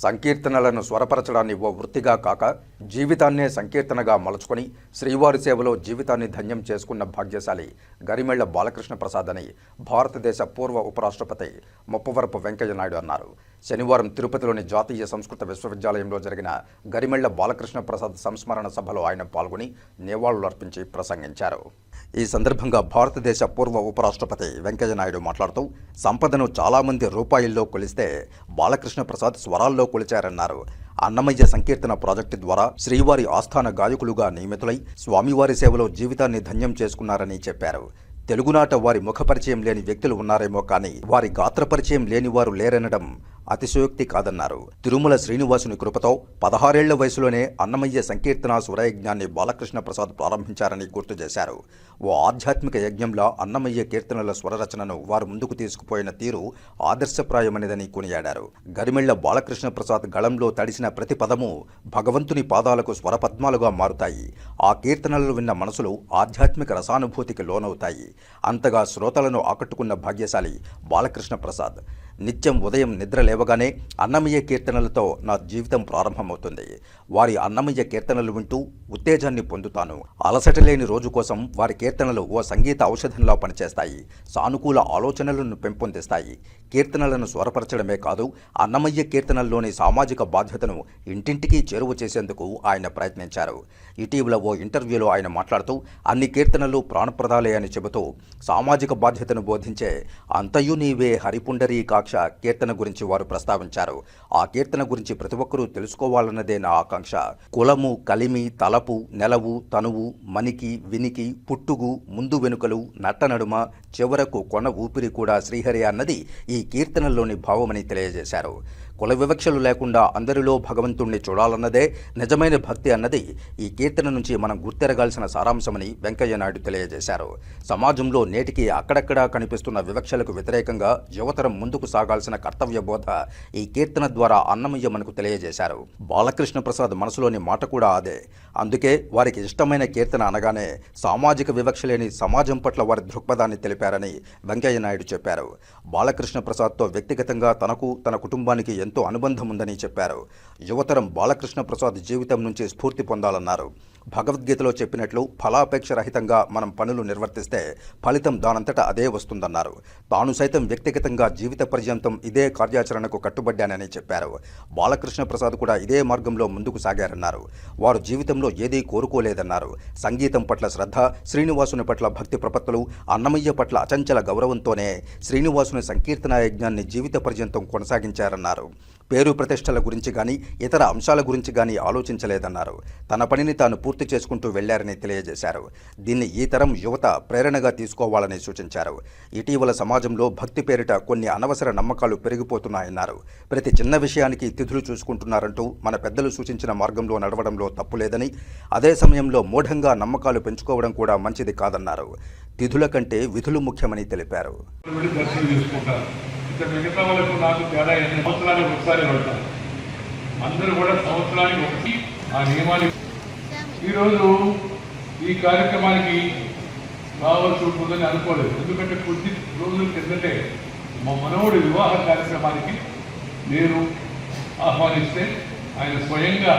సంకీర్తనలను స్వరపరచడాన్ని ఓ వృత్తిగా కాక జీవితాన్నే సంకీర్తనగా మలుచుకొని శ్రీవారి సేవలో జీవితాన్ని ధన్యం చేసుకున్న భాగ్యశాలి గరిమెళ్ళ బాలకృష్ణ ప్రసాద్ అని భారతదేశ పూర్వ ఉపరాష్ట్రపతి ముప్పవరపు వెంకయ్య నాయుడు అన్నారు. శనివారం తిరుపతిలోని జాతీయ సంస్కృత విశ్వవిద్యాలయంలో జరిగిన గరిమెళ్ళ బాలకృష్ణ ప్రసాద్ సంస్మరణ సభలో ఆయన పాల్గొని నివాళులర్పించి ప్రసంగించారు. ఈ సందర్భంగా భారతదేశ పూర్వ ఉపరాష్ట్రపతి వెంకయ్య నాయుడు మాట్లాడుతూ సంపదను చాలామంది రూపాయల్లో కొలిస్తే బాలకృష్ణ ప్రసాద్ స్వరాల్లో కొలిచారన్నారు. అన్నమయ్య సంకీర్తన ప్రాజెక్టు ద్వారా శ్రీవారి ఆస్థాన గాయకులుగా నియమితులై స్వామివారి సేవలో జీవితాన్ని ధన్యం చేసుకున్నారని చెప్పారు. తెలుగునాట వారి ముఖపరిచయం లేని వ్యక్తులు ఉన్నారేమో కానీ వారి గాత్రపరిచయం లేని వారు లేరనడం అతిశయోక్తి కాదన్నారు. తిరుమల శ్రీనివాసుని కృపతో పదహారేళ్ళ వయసులోనే అన్నమయ్య సంకీర్తన స్వరయజ్ఞాన్ని బాలకృష్ణ ప్రసాద్ ప్రారంభించారని గుర్తు చేశారు. ఓ ఆధ్యాత్మిక యజ్ఞంలో అన్నమయ్య కీర్తనల స్వరరచనను వారు ముందుకు తీసుకుపోయిన తీరు ఆదర్శప్రాయమైనదని కొనియాడారు. గరిమెళ్ళ బాలకృష్ణ ప్రసాద్ గళంలో తడిసిన ప్రతి పదము భగవంతుని పాదాలకు స్వరపద్మాలుగా మారుతాయి. ఆ కీర్తనలు విన్న మనసులు ఆధ్యాత్మిక రసానుభూతికి లోనవుతాయి. అంతగా శ్రోతలను ఆకట్టుకున్న భాగ్యశాలి బాలకృష్ణ ప్రసాద్. నిత్యం ఉదయం నిద్ర లేవగానే అన్నమయ్య కీర్తనలతో నా జీవితం ప్రారంభమవుతుంది. వారి అన్నమయ్య కీర్తనలు వింటూ ఉత్తేజాన్ని పొందుతాను. అలసట లేని రోజు కోసం వారి కీర్తనలు ఓ సంగీత ఔషధంలా పనిచేస్తాయి. సానుకూల ఆలోచనలను పెంపొందిస్తాయి. కీర్తనలను స్వరపరచడమే కాదు అన్నమయ్య కీర్తనల్లోని సామాజిక బాధ్యతను ఇంటింటికి చేరువ చేసేందుకు ఆయన ప్రయత్నించారు. ఇటీవల ఓ ఇంటర్వ్యూలో ఆయన మాట్లాడుతూ అన్ని కీర్తనలు ప్రాణప్రదాలే అని చెబుతూ సామాజిక బాధ్యతను బోధించే అంతయు నీవే హరిపుండరీకాక్ష కీర్తన గురించి వారు ప్రస్తావించారు. ఆ కీర్తన గురించి ప్రతి ఒక్కరూ తెలుసుకోవాలన్నదే నా ఆకాంక్ష. కులము కలిమి తలపు నెలవు తనువు మనికి వినికి పుట్టుగు ముందు వెనుకలు నట్టనడుమ చివరకు కొన ఊపిరి కూడా శ్రీహరి అన్నది ఈ కీర్తనలోని భావమని తెలియజేశారు. కుల వివక్షలు లేకుండా అందరిలో భగవంతుణ్ణి చూడాలన్నదే నిజమైన భక్తి అన్నది ఈ కీర్తన నుంచి మనం గుర్తెరగాల్సిన సారాంశమని వెంకయ్య నాయుడు తెలియజేశారు. సమాజంలో నేటికి అక్కడక్కడా కనిపిస్తున్న వివక్షలకు వ్యతిరేకంగా యువతరం ముందుకు సాగాల్సిన కర్తవ్య బోధ ఈ కీర్తన ద్వారా అన్నమయ్య మనకు తెలియజేశారు. బాలకృష్ణ ప్రసాద్ మనసులోని మాట కూడా అదే. అందుకే వారికి ఇష్టమైన కీర్తన అనగానే సామాజిక వివక్ష లేని సమాజం పట్ల వారి దృక్పథాన్ని తెలిపారని వెంకయ్య నాయుడు చెప్పారు. బాలకృష్ణ ప్రసాద్తో వ్యక్తిగతంగా తనకు తన కుటుంబానికి ఎంతో అనుబంధం ఉందని చెప్పారు. యువతరం బాలకృష్ణ ప్రసాద్ జీవితం నుంచి స్ఫూర్తి పొందాలన్నారు. భగవద్గీతలో చెప్పినట్లు ఫలాపేక్ష రహితంగా మనం పనులు నిర్వర్తిస్తే ఫలితం దానంతట అదే వస్తుందన్నారు. తాను సైతం వ్యక్తిగతంగా జీవిత పర్యంతం ఇదే కార్యాచరణకు కట్టుబడ్డానని చెప్పారు. బాలకృష్ణ ప్రసాద్ కూడా ఇదే మార్గంలో ముందుకు సాగారన్నారు. వారు జీవితంలో ఏదీ కోరుకోలేదన్నారు. సంగీతం పట్ల శ్రద్ధ శ్రీనివాసుని పట్ల భక్తి ప్రపత్తులు అన్నమయ్య పట్ల అచంచల గౌరవంతోనే శ్రీనివాసుని సంకీర్తన యజ్ఞాన్ని జీవిత పర్యంతం కొనసాగించారన్నారు. పేరు ప్రతిష్టల గురించి కానీ ఇతర అంశాల గురించి కానీ ఆలోచించలేదన్నారు. తన పనిని తాను పూర్తి చేసుకుంటూ వెళ్ళారని తెలియజేశారు. దీన్ని ఈ తరం యువత ప్రేరణగా తీసుకోవాలని సూచించారు. ఇటీవల సమాజంలో భక్తి పేరిట కొన్ని అనవసర నమ్మకాలు పెరిగిపోతున్నాయన్నారు. ప్రతి చిన్న విషయానికి తిథులు చూసుకుంటున్నారంటూ మన పెద్దలు సూచించిన మార్గంలో నడవడంలో తప్పులేదని అదే సమయంలో మూఢంగా నమ్మకాలు పెంచుకోవడం కూడా మంచిది కాదన్నారు. తిథుల కంటే విధులు ముఖ్యమని తెలిపారు. ఇక మిగతా వాళ్ళకు నాకు తేడా ఎన్ని సంవత్సరానికి ఒకసారి వెళ్తారు అందరూ కూడా సంవత్సరానికి ఒకటి ఆ నియమాలు ఈరోజు ఈ కార్యక్రమానికి రావాల్సి ఉంటుందని అనుకోలేదు. ఎందుకంటే కొద్ది రోజుల కిందటే మా మనవడి వివాహ కార్యక్రమానికి నేను ఆహ్వానిస్తే ఆయన స్వయంగా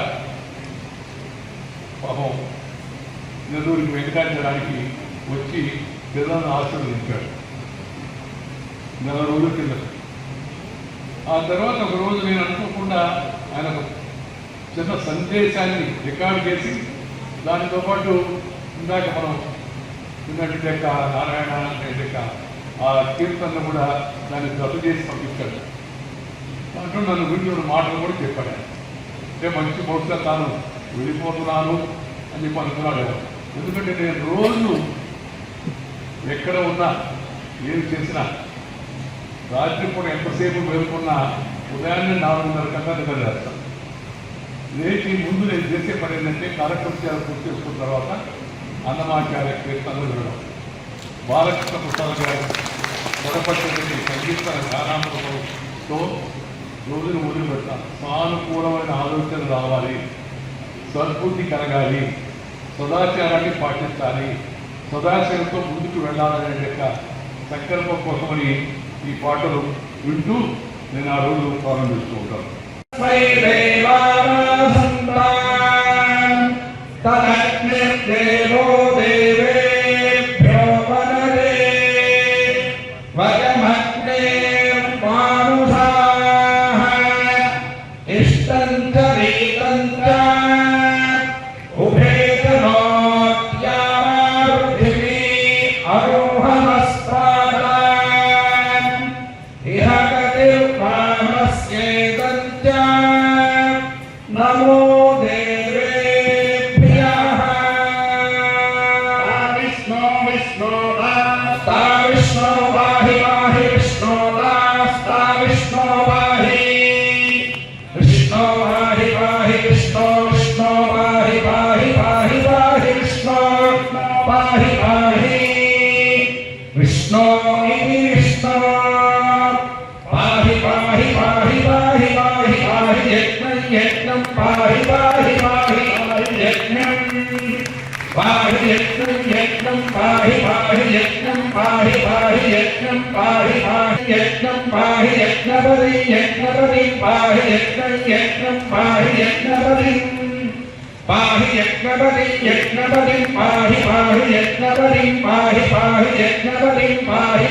పాపం నెల్లూరికి వెంకటాచలానికి వచ్చి పిల్లలను ఆశీర్వదించాడు. నెల రోజుల కింద. ఆ తర్వాత ఒక రోజు నేను అనుకోకుండా ఆయన ఒక చిన్న సందేశాన్ని రికార్డ్ చేసి దానితో పాటు ఇందాక మనం విన్నట్టు యొక్క నారాయణ అనే యొక్క ఆ కీర్తనను కూడా దాన్ని జత చేసి పంపించాడు. దాంట్లో నన్ను గురించి ఉన్న మాటలు కూడా చెప్పాడు అంటే మంచి బహుశా తాను వెళ్ళిపోతున్నాను అని చెప్పి అనుకున్నాడు ఎందుకంటే నేను రోజు ఎక్కడ ఉన్నా ఏం చేసినా రాత్రిపూట ఎంతసేపు మేలుకున్నా ఉదయాన్నే నాలుగున్నర కన్నా నిద్రలేస్తాం లేచి ముందు నేను చేసే పని ఏంటంటే కార్యక్రమాలు పూర్తి చేసుకున్న తర్వాత అన్నమాచార్య కీర్తనలు వినడం. బాలకృష్ణ ప్రసాద్ గారు మొదపట్టినటువంటి సంగీత గానామృతంతో రోజును మొదలు పెడతాం సానుకూలమైన ఆలోచనలు రావాలి. సద్బుద్ధి కలగాలి. సదాచారాన్ని పాటించాలి. సదాచారంతో ముందుకు వెళ్ళాలనే యొక్క సంకల్పం కోసమని ఈ పాటలు వింటూ నేను ఆ రోజు ప్రారంభిస్తూ ఉంటాను. తన பாஹி யக்னபதி யக்னபதி பாஹி யக்னம் யக்னம் பாஹி யக்னபதி பாஹி யக்னபதி யக்னபதி பாஹி பாஹி யக்னபதி பாஹி பாஹி யக்னபதி பாஹி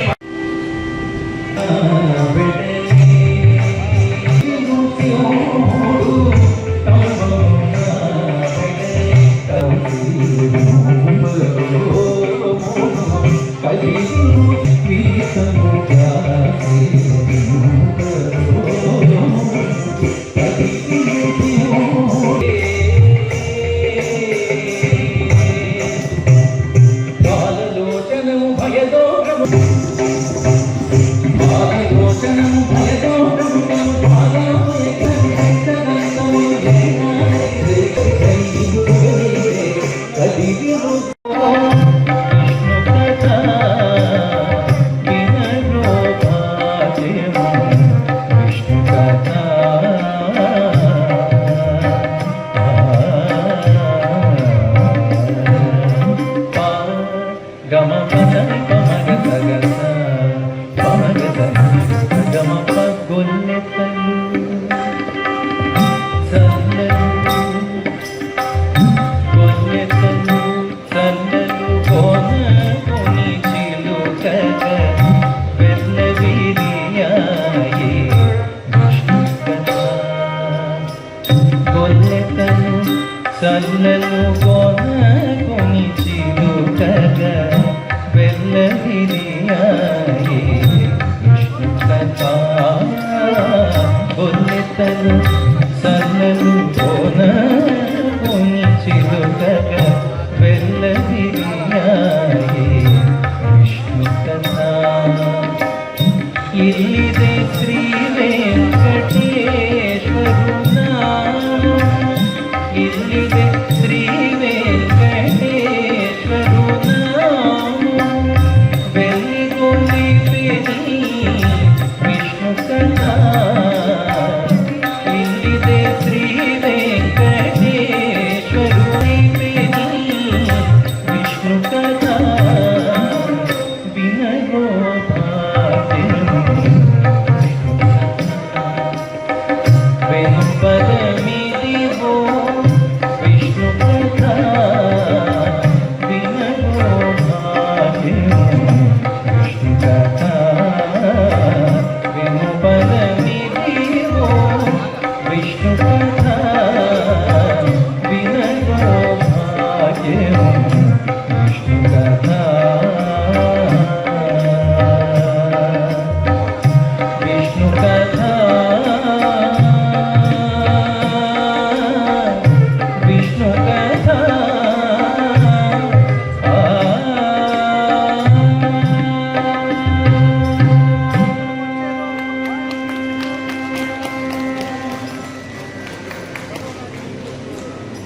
కన్నును కొనకుని చిరుకగా వెళ్ళిరియాయి. విష్ణు కథ కొన్నెతను సన్నను కొనకుని చిరుకగా